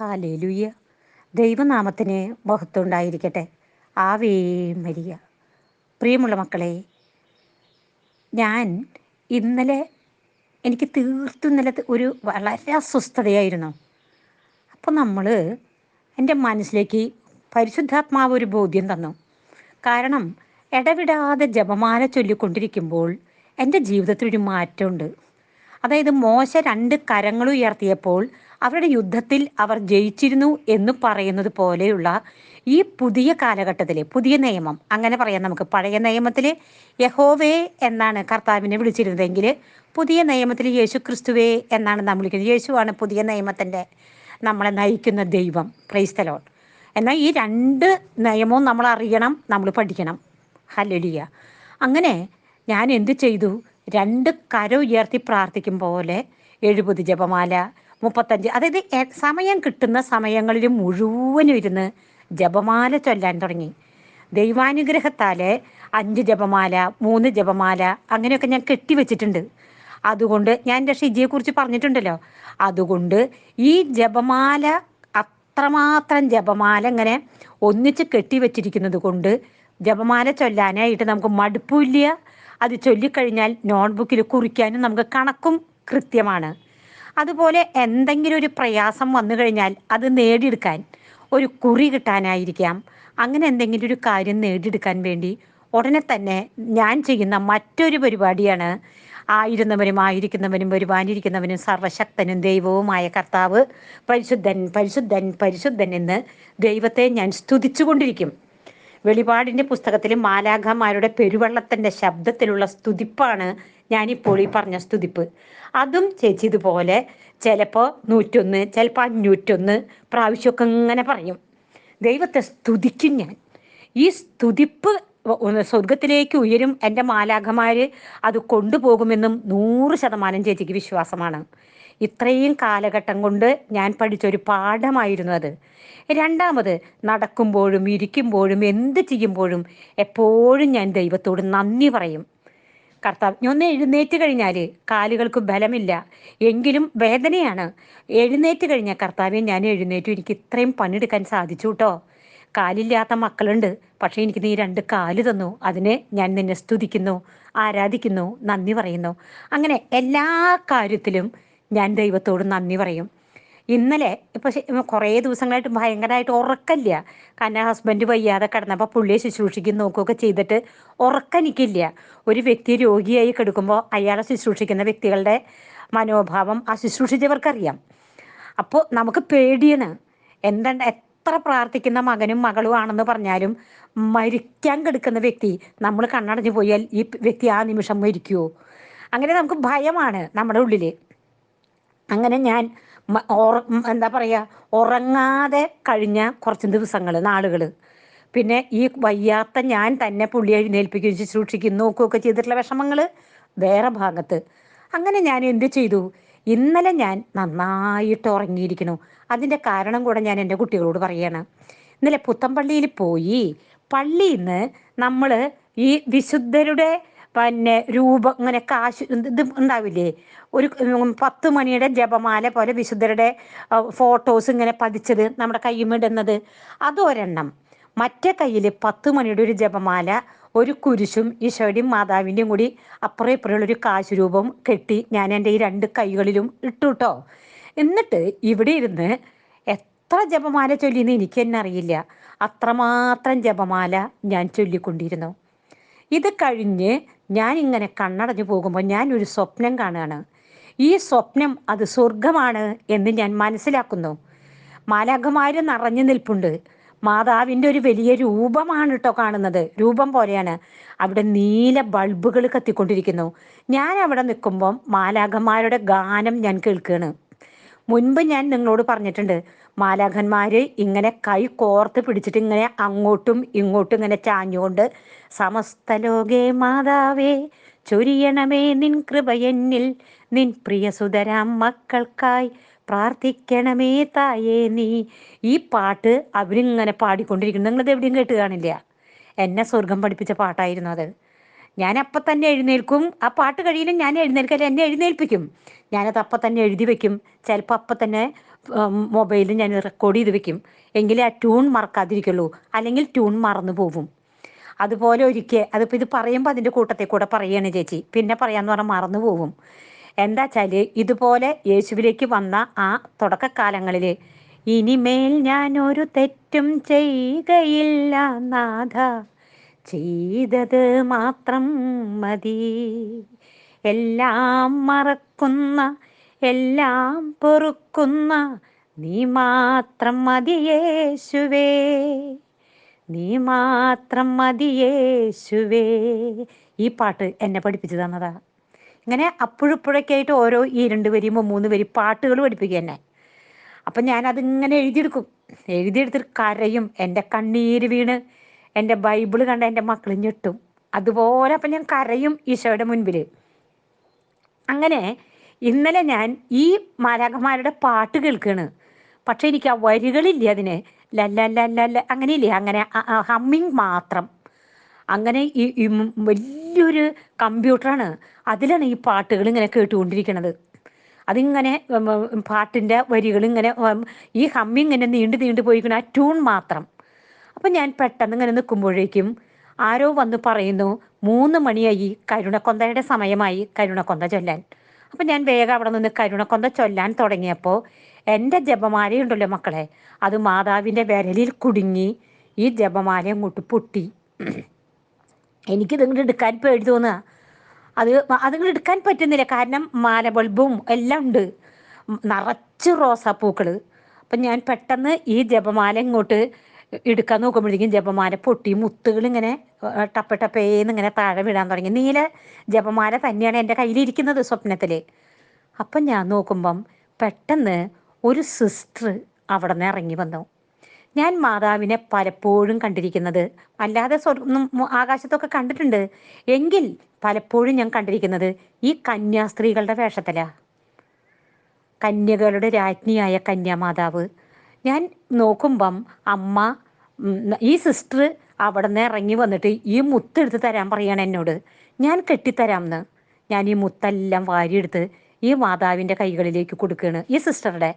Hallelujah ദൈവനാമത്തിന് മഹത്വം ഉണ്ടായിരിക്കട്ടെ. ആവേ മരിയ. പ്രിയമുള്ള മക്കളെ ഞാൻ ഇന്നലെ എനിക്ക് തീർത്തും ഇന്നലെ ഒരു വളരെ അസ്വസ്ഥതയായിരുന്നു. അപ്പോൾ നമ്മൾ എന്റെ മനസ്സിലേക്ക് പരിശുദ്ധാത്മാവ് ഒരു ബോധ്യം തന്നു. കാരണം ഇടവിടാതെ ജപമാല ചൊല്ലിക്കൊണ്ടിരിക്കുമ്പോൾ എന്റെ ജീവിതത്തിൽ ഒരു മാറ്റമുണ്ട്. അതായത് മോശ രണ്ട് കരങ്ങൾ ഉയർത്തിയപ്പോൾ അവരുടെ യുദ്ധത്തിൽ അവർ ജയിച്ചിരുന്നു എന്ന് പറയുന്നത് പോലെയുള്ള ഈ പുതിയ കാലഘട്ടത്തിലെ പുതിയ നിയമം അങ്ങനെ പറയാം നമുക്ക്. പഴയ നിയമത്തിൽ യഹോവേ എന്നാണ് കർത്താവിനെ വിളിച്ചിരുന്നതെങ്കിൽ പുതിയ നിയമത്തിൽ യേശു ക്രിസ്തുവേ എന്നാണ് നാം വിളിക്കുന്നത്. യേശുവാണ് പുതിയ നിയമത്തിന്റെ നമ്മളെ നയിക്കുന്ന ദൈവം. ക്രൈസ്തലോൺ എന്നാൽ ഈ രണ്ട് നിയമവും നമ്മൾ അറിയണം നമ്മൾ പഠിക്കണം. ഹലലിയ അങ്ങനെ ഞാൻ എന്ത് ചെയ്തു? രണ്ട് കര ഉയർത്തി പ്രാർത്ഥിക്കും പോലെ എഴുപത് ജപമാല മുപ്പത്തഞ്ച്. അതായത് സമയം കിട്ടുന്ന സമയങ്ങളിൽ മുഴുവനും ഇരുന്ന് ജപമാല ചൊല്ലാൻ തുടങ്ങി. ദൈവാനുഗ്രഹത്താലെ അഞ്ച് ജപമാല മൂന്ന് ജപമാല അങ്ങനെയൊക്കെ ഞാൻ കെട്ടിവെച്ചിട്ടുണ്ട് അതുകൊണ്ട് ഞാൻ എന്റെ ഷിജിയെക്കുറിച്ച് പറഞ്ഞിട്ടുണ്ടല്ലോ. അതുകൊണ്ട് ഈ ജപമാല അത്രമാത്രം ജപമാല ഇങ്ങനെ ഒന്നിച്ച് കെട്ടിവെച്ചിരിക്കുന്നത് കൊണ്ട് ജപമാല ചൊല്ലാനായിട്ട് നമുക്ക് മടുപ്പില്ല അത് ചൊല്ലിക്കഴിഞ്ഞാൽ നോട്ട്ബുക്കിൽ കുറിക്കാനും നമുക്ക് കണക്കും കൃത്യമാണ്. അതുപോലെ എന്തെങ്കിലും ഒരു പ്രയാസം വന്നു കഴിഞ്ഞാൽ അത് നേടിയെടുക്കാൻ ഒരു കുറി കിട്ടാനായിരിക്കാം. അങ്ങനെ എന്തെങ്കിലും ഒരു കാര്യം നേടിയെടുക്കാൻ വേണ്ടി ഉടനെ തന്നെ ഞാൻ ചെയ്യുന്ന മറ്റൊരു പരിപാടിയാണ്. ആയിരുന്നവനും ആയിരിക്കുന്നവനും വരുവാനിരിക്കുന്നവനും സർവശക്തനും ദൈവവുമായ കർത്താവ് പരിശുദ്ധൻ പരിശുദ്ധൻ പരിശുദ്ധൻ എന്ന് ദൈവത്തെ ഞാൻ സ്തുതിച്ചുകൊണ്ടിരിക്കും. വെളിപാടിന്റെ പുസ്തകത്തിൽ മാലാഖമാരുടെ പെരുവെള്ളത്തിന്റെ ശബ്ദത്തിലുള്ള സ്തുതിപ്പാണ് ഞാനിപ്പോൾ ഈ പറഞ്ഞ സ്തുതിപ്പ്. അതും ചേച്ചി ഇതുപോലെ ചിലപ്പോൾ നൂറ്റൊന്ന് ചിലപ്പോൾ അഞ്ഞൂറ്റൊന്ന് പ്രാവശ്യമൊക്കെ ഇങ്ങനെ പറയും. ദൈവത്തെ സ്തുതിക്കും ഞാൻ. ഈ സ്തുതിപ്പ് സ്വർഗത്തിലേക്ക് ഉയരും എന്റെ മാലാഖമാർ അത് കൊണ്ടുപോകുമെന്നും നൂറ് ശതമാനം ചേച്ചിക്ക് വിശ്വാസമാണ്. ഇത്രയും കാലഘട്ടം കൊണ്ട് ഞാൻ പഠിച്ചൊരു പാഠമായിരുന്നു അത്. രണ്ടാമത് നടക്കുമ്പോഴും ഇരിക്കുമ്പോഴും എന്ത് ചെയ്യുമ്പോഴും എപ്പോഴും ഞാൻ ദൈവത്തോട് നന്ദി പറയും. കർത്താവ്. ഒന്ന് എഴുന്നേറ്റ് കഴിഞ്ഞാൽ കാലുകൾക്ക് ബലമില്ല. എങ്കിലും വേദനയാണ്. എഴുന്നേറ്റ് കഴിഞ്ഞ കർത്താവെ ഞാൻ എഴുന്നേറ്റു. എനിക്ക് ഇത്രയും പണിയെടുക്കാൻ സാധിച്ചു കേട്ടോ കാലില്ലാത്ത മക്കളുണ്ട്. പക്ഷേ എനിക്ക് നീ രണ്ട് കാൽ തന്നു. അതിനെ ഞാൻ നിന്നെ സ്തുതിക്കുന്നു ആരാധിക്കുന്നു നന്ദി പറയുന്നു. അങ്ങനെ എല്ലാ കാര്യത്തിലും ഞാൻ ദൈവത്തോട് നന്ദി പറയും. ഇന്നലെ ഇപ്പൊ കുറേ ദിവസങ്ങളായിട്ട് ഭയങ്കരമായിട്ട് ഉറക്കമില്ല കാരണം ഹസ്ബൻഡ് വയ്യാതെ കിടന്നപ്പോൾ പുള്ളിയെ ശുശ്രൂഷിക്കും നോക്കുകയൊക്കെ ചെയ്തിട്ട് ഉറക്കനിക്കില്ല ഒരു വ്യക്തി രോഗിയായി കിടക്കുമ്പോൾ അയാളെ ശുശ്രൂഷിക്കുന്ന വ്യക്തികളുടെ മനോഭാവം ആ ശുശ്രൂഷിച്ചവർക്കറിയാം. അപ്പോൾ നമുക്ക് പേടിയാണ്. എന്താ എത്ര പ്രാർത്ഥിക്കുന്ന മകനും മകളും ആണെന്ന് പറഞ്ഞാലും മരിക്കാൻ കിടക്കുന്ന വ്യക്തി നമ്മൾ കണ്ണടഞ്ഞു പോയാൽ ഈ വ്യക്തി ആ നിമിഷം മരിക്കുമോ അങ്ങനെ നമുക്ക് ഭയമാണ് നമ്മുടെ ഉള്ളിൽ അങ്ങനെ ഞാൻ എന്താ പറയുക ഉറങ്ങാതെ കഴിഞ്ഞ കുറച്ച് ദിവസങ്ങൾ നാളുകൾ പിന്നെ ഈ വയ്യാത്ത ഞാൻ തന്നെ പുള്ളി എഴുന്നേൽപ്പിക്കുകയും ശുശ്രൂഷിക്കും നോക്കുകയൊക്കെ ചെയ്തിട്ടുള്ള വിഷമങ്ങൾ വേറെ ഭാഗത്ത്. അങ്ങനെ ഞാൻ എന്ത് ചെയ്തു? ഇന്നലെ ഞാൻ നന്നായിട്ട് ഉറങ്ങിയിരിക്കുന്നു. അതിന്റെ കാരണം കൂടെ ഞാൻ എന്റെ കുട്ടികളോട് പറയാണ്. ഇന്നലെ പുത്തമ്പള്ളിയിൽ പോയി പള്ളിയിൽ നിന്ന് നമ്മൾ ഈ വിശുദ്ധരുടെ പിന്നെ രൂപം ഇങ്ങനെ കാശ് ഇത് ഉണ്ടാവില്ലേ? ഒരു പത്ത് മണിയുടെ ജപമാല പോലെ വിശുദ്ധരുടെ ഫോട്ടോസ് ഇങ്ങനെ പതിച്ചത് നമ്മുടെ കയ്യുമിടുന്നത് അതൊരെണ്ണം മറ്റേ കയ്യിൽ പത്ത് മണിയുടെ ഒരു ജപമാല ഒരു കുരിശും ഈശോയുടെയും മാതാവിന്റെയും കൂടി അപ്പുറം ഇപ്പുറമുള്ള ഒരു കാശ് രൂപം കെട്ടി ഞാൻ എന്റെ ഈ രണ്ട് കൈകളിലും ഇട്ടുട്ടോ എന്നിട്ട് ഇവിടെ ഇരുന്ന് എത്ര ജപമാല ചൊല്ലിയെന്ന് എനിക്ക് തന്നെ അറിയില്ല. അത്രമാത്രം ജപമാല ഞാൻ ചൊല്ലിക്കൊണ്ടിരുന്നു. ഇത് കഴിഞ്ഞ് ഞാൻ ഇങ്ങനെ കണ്ണടഞ്ഞു പോകുമ്പോൾ ഞാൻ ഒരു സ്വപ്നം കാണുകയാണ്. ഈ സ്വപ്നം അത് സ്വർഗമാണ് എന്ന് ഞാൻ മനസ്സിലാക്കുന്നു. മാലാഖമാര് നിറഞ്ഞു നിൽപ്പുണ്ട്. മാതാവിന്റെ ഒരു വലിയ രൂപമാണ് കേട്ടോ കാണുന്നത്. രൂപം പോലെയാണ്. അവിടെ നീല ബൾബുകൾ കത്തിക്കൊണ്ടിരിക്കുന്നു. ഞാൻ അവിടെ നിൽക്കുമ്പം മാലാഖമാരുടെ ഗാനം ഞാൻ കേൾക്കുകയാണ്. മുൻപ് ഞാൻ നിങ്ങളോട് പറഞ്ഞിട്ടുണ്ട് മാലാഖന്മാര് ഇങ്ങനെ കൈ കോർത്ത് പിടിച്ചിട്ട് ഇങ്ങനെ അങ്ങോട്ടും ഇങ്ങോട്ടും ഇങ്ങനെ ചാഞ്ഞുകൊണ്ട് സമസ്ത ലോകേ മാതാവേ ചൊരിയണമേ നിൻ കൃപയെന്നിൽ. നിൻ പ്രിയ സുതരാം മക്കൾക്കായി പ്രാർത്ഥിക്കണമേ തായേ നീ. ഈ പാട്ട് അവരിങ്ങനെ പാടിക്കൊണ്ടിരിക്കുന്നു. നിങ്ങളിത് എവിടെയും കേട്ട് കാണില്ല. എന്നെ സ്വർഗം പഠിപ്പിച്ച പാട്ടായിരുന്നു അത്. ഞാൻ അപ്പം തന്നെ എഴുന്നേൽക്കും. ആ പാട്ട് കഴിയുന്ന ഞാൻ എഴുന്നേൽക്കല്ല എന്നെ എഴുന്നേൽപ്പിക്കും. ഞാനത് അപ്പം തന്നെ എഴുതി വെക്കും. ചിലപ്പോൾ അപ്പം തന്നെ മൊബൈലിൽ ഞാൻ റെക്കോർഡ് ചെയ്ത് വെക്കും. എങ്കിലേ ആ ട്യൂൺ മറക്കാതിരിക്കുള്ളൂ. അല്ലെങ്കിൽ ട്യൂൺ മറന്നു പോകും. അതുപോലെ ഒരിക്കൽ അതിപ്പോൾ ഇത് പറയുമ്പോൾ അതിന്റെ കൂട്ടത്തിൽ കൂടെ പറയുകയാണ് ചേച്ചി. പിന്നെ പറയാമെന്ന് പറഞ്ഞാൽ മറന്നു പോവും എന്താ വെച്ചാൽ ഇതുപോലെ യേശുവിലേക്ക് വന്ന ആ തുടക്കക്കാലങ്ങളിൽ ഇനിമേൽ ഞാൻ ഒരു തെറ്റും ചെയ്യുകയില്ല നാഥ. ചെയ്തത് മാത്രം മതി. എല്ലാം മറക്കുന്ന എല്ലാം പൊറുക്കുന്ന നീ മാത്രം മതിയേശുവേ നീ മാത്രം മതിയേശുവേ ഈ പാട്ട് എന്നെ പഠിപ്പിച്ചു തന്നതാ. ഇങ്ങനെ അപ്പോഴിപ്പോഴൊക്കെ ആയിട്ട് ഓരോ ഈ രണ്ട് വരി മൂന്ന് വരി പാട്ടുകൾ പഠിപ്പിക്കുക എന്നെ. അപ്പം ഞാനതിങ്ങനെ എഴുതിയെടുക്കും. എഴുതിയെടുത്തിട്ട് കരയും. എന്റെ കണ്ണീര് വീണ്. എന്റെ ബൈബിൾ കണ്ട എന്റെ മക്കൾ ഞെട്ടും. അതുപോലെ അപ്പം ഞാൻ കരയും ഈശോയുടെ മുൻപിൽ അങ്ങനെ ഇന്നലെ ഞാൻ ഈ മാലാകന്മാരുടെ പാട്ട് കേൾക്കുകയാണ് പക്ഷെ എനിക്ക് ആ വരികളില്ല അതിന്? ലല്ല ലല്ല അങ്ങനെയില്ലേ? അങ്ങനെ ഹമ്മിങ് മാത്രം. അങ്ങനെ ഈ വലിയൊരു കമ്പ്യൂട്ടറാണ്. അതിലാണ് ഈ പാട്ടുകൾ ഇങ്ങനെ കേട്ടുകൊണ്ടിരിക്കുന്നത് അതിങ്ങനെ പാട്ടിന്റെ വരികൾ ഇങ്ങനെ ഈ ഹമ്മിങ് ഇങ്ങനെ നീണ്ടു നീണ്ടു പോയിക്കണം ആ ട്യൂൺ മാത്രം. അപ്പം ഞാൻ പെട്ടെന്ന് ഇങ്ങനെ നിൽക്കുമ്പോഴേക്കും ആരോ വന്ന് പറയുന്നു മൂന്ന് മണിയായി കരുണക്കൊന്തയുടെ സമയമായി കരുണക്കൊന്ത ചൊല്ലാൻ. അപ്പം ഞാൻ വേഗം അവിടെ നിന്ന് കരുണക്കൊന്ത ചൊല്ലാൻ തുടങ്ങിയപ്പോൾ എന്റെ ജപമാലയുണ്ടല്ലോ മക്കളെ അത് മാതാവിന്റെ വിരലിൽ കുടുങ്ങി ഈ ജപമാല അങ്ങോട്ട് പൊട്ടി. എനിക്കിത് എടുക്കാൻ പേടി തോന്നുക അത് അതിങ്ങോട്ട് എടുക്കാൻ പറ്റുന്നില്ല കാരണം മാല ബൾബും എല്ലാം ഉണ്ട്. നിറച്ച് റോസാപ്പൂക്കൾ അപ്പം ഞാൻ പെട്ടെന്ന് ഈ ജപമാല ഇങ്ങോട്ട് എടുക്കാൻ നോക്കുമ്പോഴേക്കും ജപമാല പൊട്ടി മുത്തുകൾ ഇങ്ങനെ ടപ്പ ടപ്പേന്ന് ഇങ്ങനെ താഴെ വീഴാൻ തുടങ്ങി. നീല ജപമാല തന്നെയാണ് എന്റെ കയ്യിലിരിക്കുന്നത് സ്വപ്നത്തിൽ അപ്പം ഞാൻ നോക്കുമ്പം പെട്ടെന്ന് ഒരു സിസ്റ്റർ അവിടെ നിന്ന് ഇറങ്ങി വന്നു. ഞാൻ മാതാവിനെ പലപ്പോഴും കണ്ടിരിക്കുന്നത് അല്ലാതെ ആകാശത്തൊക്കെ കണ്ടിട്ടുണ്ട്. എങ്കിൽ പലപ്പോഴും ഞാൻ കണ്ടിരിക്കുന്നത് ഈ കന്യാസ്ത്രീകളുടെ വേഷത്തിലാ. കന്യകളുടെ രാജ്ഞിയായ കന്യാമാതാവ് ഞാൻ നോക്കുമ്പം അമ്മ ഈ സിസ്റ്റർ അവിടെ നിന്ന് ഇറങ്ങി വന്നിട്ട് ഈ മുത്തെടുത്ത് തരാൻ പറയാണ് എന്നോട്. ഞാൻ കെട്ടിത്തരാമെന്ന് ഞാൻ ഈ മുത്തെല്ലാം വാരിയെടുത്ത് ഈ മാതാവിന്റെ കൈകളിലേക്ക് കൊടുക്കുകയാണ് ഈ സിസ്റ്ററുടെ.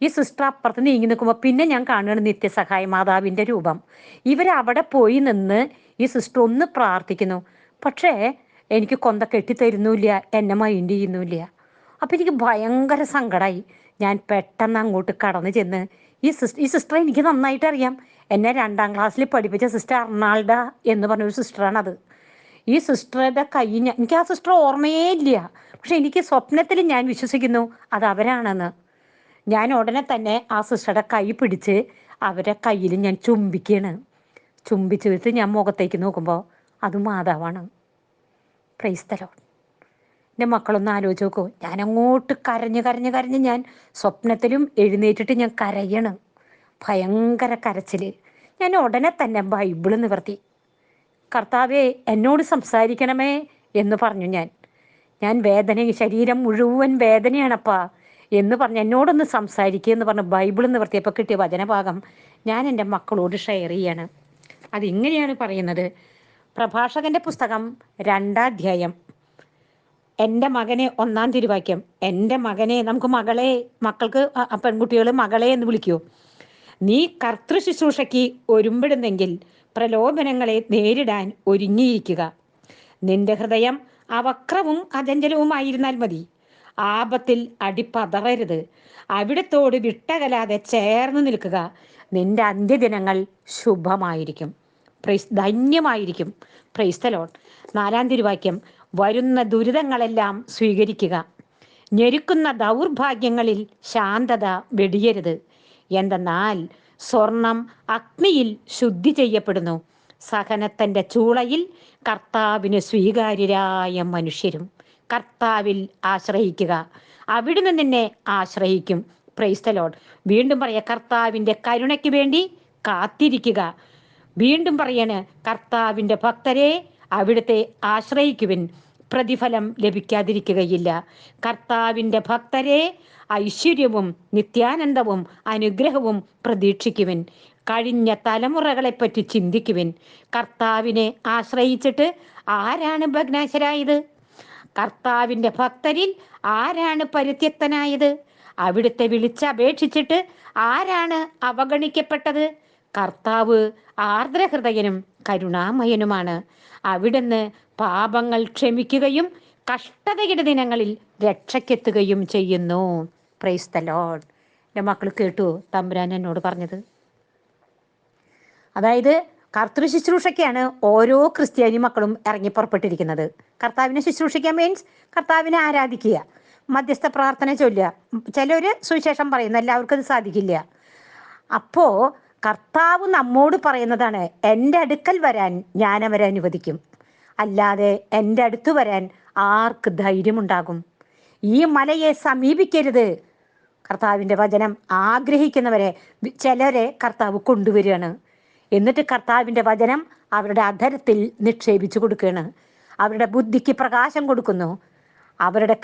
ഈ സിസ്റ്റർ അപ്പുറത്ത് നീങ്ങി നിൽക്കുമ്പോൾ പിന്നെ ഞാൻ കാണുകയാണ് നിത്യസഹായ മാതാവിന്റെ രൂപം. ഇവരവിടെ പോയി നിന്ന് ഈ സിസ്റ്റർ ഒന്ന് പ്രാർത്ഥിക്കുന്നു. പക്ഷേ എനിക്ക് കൊന്ത കെട്ടിത്തരുന്നില്ല എന്നെ മൈൻഡ് ചെയ്യുന്നില്ല അപ്പം എനിക്ക് ഭയങ്കര സങ്കടമായി ഞാൻ പെട്ടെന്ന് അങ്ങോട്ട് കടന്നു ചെന്ന് ഈ സിസ്റ്റർ ഈ സിസ്റ്റർ എനിക്ക് നന്നായിട്ട് അറിയാം എന്നെ രണ്ടാം ക്ലാസ്സിൽ പഠിപ്പിച്ച സിസ്റ്റർ അർണാൾഡ എന്ന് പറഞ്ഞൊരു അത് ഈ സിസ്റ്ററുടെ കൈ ഞാൻ എനിക്ക് ആ സിസ്റ്റർ ഓർമ്മയേ ഇല്ല. പക്ഷെ എനിക്ക് സ്വപ്നത്തിൽ ഞാൻ വിശ്വസിക്കുന്നു അത് അവരാണെന്ന്. ഞാൻ ഉടനെ തന്നെ ആ സിസ്റ്ററുടെ കൈ പിടിച്ച് അവരെ കയ്യിൽ ഞാൻ ചുംബിക്കുകയാണ് ചുംബിച്ചിട്ട് ഞാൻ മുഖത്തേക്ക് നോക്കുമ്പോൾ അത് മാതാവാണ്. പ്രൈസ്തലോ എന്റെ മക്കളൊന്ന് ആലോചിച്ച് നോക്കൂ. ഞാൻ അങ്ങോട്ട് കരഞ്ഞ് കരഞ്ഞ് കരഞ്ഞ് ഞാൻ സ്വപ്നത്തിലും എഴുന്നേറ്റിട്ട് ഞാൻ കരയണ്. ഭയങ്കര കരച്ചിൽ. ഞാൻ ഉടനെ തന്നെ ബൈബിൾ നിവർത്തി. കർത്താവെ എന്നോട് സംസാരിക്കണമേ എന്ന് പറഞ്ഞു ഞാൻ. ഞാൻ വേദന ശരീരം മുഴുവൻ വേദനയാണപ്പാ എന്ന് പറഞ്ഞ് എന്നോടൊന്ന് സംസാരിക്കുക എന്ന് പറഞ്ഞ് ബൈബിൾ നിവർത്തിയപ്പോൾ കിട്ടിയ വചനഭാഗം ഞാൻ എന്റെ മക്കളോട് ഷെയർ ചെയ്യാണ്. അതിങ്ങനെയാണ് പറയുന്നത്. പ്രഭാഷകന്റെ പുസ്തകം രണ്ടാധ്യായം എന്റെ മകനെ ഒന്നാം തിരുവാക്യം എന്റെ മകനെ നമുക്ക് മകളെ മക്കൾക്ക് പെൺകുട്ടികൾ മകളെ എന്ന് വിളിക്കൂ. നീ കർത്തൃ ശുശ്രൂഷയ്ക്ക് ഒരുമ്പിടുന്നെങ്കിൽ പ്രലോഭനങ്ങളെ നേരിടാൻ ഒരുങ്ങിയിരിക്കുക. നിന്റെ ഹൃദയം അവക്രവും അചഞ്ചലവുമായിരുന്നാൽ മതി. ആപത്തിൽ അടിപ്പതറരുത് അവിടത്തോട് വിട്ടകലാതെ ചേർന്ന് നിൽക്കുക. നിന്റെ അന്ത്യദിനങ്ങൾ ശുഭമായിരിക്കും. പ്രൈസ് ധന്യമായിരിക്കും. പ്രൈസ്തലോൺ നാലാം തിരുവാക്യം വരുന്ന ദുരിതങ്ങളെല്ലാം സ്വീകരിക്കുക. ഞെരുക്കുന്ന ദൗർഭാഗ്യങ്ങളിൽ ശാന്തത വെടിയരുത്. എന്തെന്നാൽ സ്വർണം അഗ്നിയിൽ ശുദ്ധി ചെയ്യപ്പെടുന്നു. സഹനത്തിന്റെ ചൂളയിൽ കർത്താവിന് സ്വീകാര്യരായ മനുഷ്യരും കർത്താവിൽ ആശ്രയിക്കുക. അവിടുന്ന് നിന്നെ ആശ്രയിക്കും. പ്രൈസ്തലോട് വീണ്ടും പറയാ കർത്താവിന്റെ കരുണയ്ക്ക് വേണ്ടി കാത്തിരിക്കുക. വീണ്ടും പറയാണ് കർത്താവിന്റെ ഭക്തരെ അവിടുത്തെ ആശ്രയിക്കുവിൻ. പ്രതിഫലം ലഭിക്കാതിരിക്കുകയില്ല. കർത്താവിന്റെ ഭക്തരെ ഐശ്വര്യവും നിത്യാനന്ദവും അനുഗ്രഹവും പ്രതീക്ഷിക്കുവിൻ. കഴിഞ്ഞ തലമുറകളെപ്പറ്റി ചിന്തിക്കുവിൻ. കർത്താവിനെ ആശ്രയിച്ചിട്ട് ആരാണ് ഭഗ്നാശരായത്? കർത്താവിന്റെ ഭക്തരിൽ ആരാണ് പരിത്യക്തനായത്? അവിടുത്തെ വിളിച്ചപേക്ഷിച്ചിട്ട് ആരാണ് അവഗണിക്കപ്പെട്ടത്? കർത്താവ് ആർദ്രഹൃദയനും കരുണാമയനുമാണ്. അവിടുന്ന് പാപങ്ങൾ ക്ഷമിക്കുകയും കഷ്ടതയുടെ ദിനങ്ങളിൽ രക്ഷയ്ക്കെത്തുകയും ചെയ്യുന്നു. പ്രൈസ് ദ ലോഡ് എന്റെ മക്കൾ കേട്ടു തമ്പുരാൻ എന്നോട് പറഞ്ഞത്. അതായത് കർത്തൃ ശുശ്രൂഷയ്ക്കാണ് ഓരോ ക്രിസ്ത്യാനി മക്കളും ഇറങ്ങി പുറപ്പെട്ടിരിക്കുന്നത്. കർത്താവിനെ ശുശ്രൂഷിക്കാൻ മീൻസ് കർത്താവിനെ ആരാധിക്കുക. മധ്യസ്ഥ പ്രാർത്ഥന ചൊല്ലുക. ചിലർ സുവിശേഷം പറയുന്നു എല്ലാവർക്കും അത് സാധിക്കില്ല. അപ്പോൾ കർത്താവ് നമ്മോട് പറയുന്നതാണ് എന്റെ അടുക്കൽ വരാൻ ഞാൻ അവരെ അനുവദിക്കും. അല്ലാതെ എന്റെ അടുത്ത് വരാൻ ആർക്ക് ധൈര്യമുണ്ടാകും? ഈ മലയെ സമീപിക്കരുത്. കർത്താവിന്റെ വചനം ആഗ്രഹിക്കുന്നവരെ ചിലരെ കർത്താവ് കൊണ്ടുവരികയാണ്. എന്നിട്ട് കർത്താവിന്റെ വചനം അവരുടെ അധരത്തിൽ നിക്ഷേപിച്ചു കൊടുക്കുകയാണ്. അവരുടെ ബുദ്ധിക്ക് പ്രകാശം കൊടുക്കുന്നു. അവരുടെ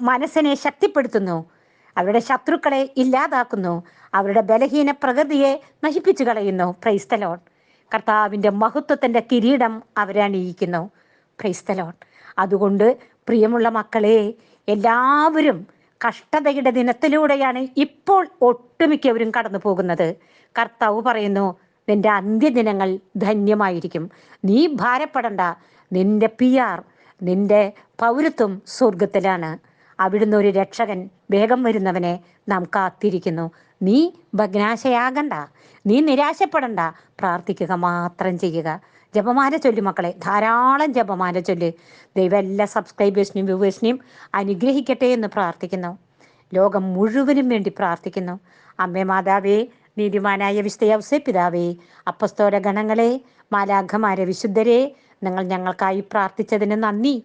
മനസ്സിനെ ശക്തിപ്പെടുത്തുന്നു. അവരുടെ ശത്രുക്കളെ ഇല്ലാതാക്കുന്നു. അവരുടെ ബലഹീന പ്രകൃതിയെ നശിപ്പിച്ചു കളയുന്നു. ക്രൈസ്തലോൺ കർത്താവിന്റെ മഹത്വത്തിന്റെ കിരീടം അവരണിയിക്കുന്നു ക്രൈസ്തലോൺ അതുകൊണ്ട് പ്രിയമുള്ള മക്കളെ എല്ലാവരും കഷ്ടതയുടെ ദിനത്തിലൂടെയാണ് ഇപ്പോൾ ഒട്ടുമിക്കവരും കടന്നു പോകുന്നത് കർത്താവ് പറയുന്നു നിന്റെ അന്ത്യദിനങ്ങൾ ധന്യമായിരിക്കും. നീ ഭാരപ്പെടണ്ട. നിന്റെ പിയാർ നിന്റെ പൗരത്വം സ്വർഗത്തിലാണ് അവിടുന്ന് ഒരു രക്ഷകൻ വേഗം വരുന്നവനെ നാം കാത്തിരിക്കുന്നു. നീ ഭഗ്നാശയാകണ്ട. നീ നിരാശപ്പെടണ്ട. പ്രാർത്ഥിക്കുക മാത്രം ചെയ്യുക. ജപമാല ചൊല്ലു മക്കളെ. ധാരാളം ജപമാല ചൊല്ല്. ദൈവം എല്ലാ സബ്സ്ക്രൈബേഴ്സിനെയും വ്യൂവേഴ്സിനെയും അനുഗ്രഹിക്കട്ടെ എന്ന് പ്രാർത്ഥിക്കുന്നു. ലോകം മുഴുവനും വേണ്ടി പ്രാർത്ഥിക്കുന്നു. അമ്മേ മാതാവേ നീതിമാനായ വിശുദ്ധ പിതാവേ അപ്പസ്തോര ഗണങ്ങളെ മാലാഖമാരെ വിശുദ്ധരെ നിങ്ങൾ ഞങ്ങൾക്കായി പ്രാർത്ഥിച്ചതിന് നന്ദി.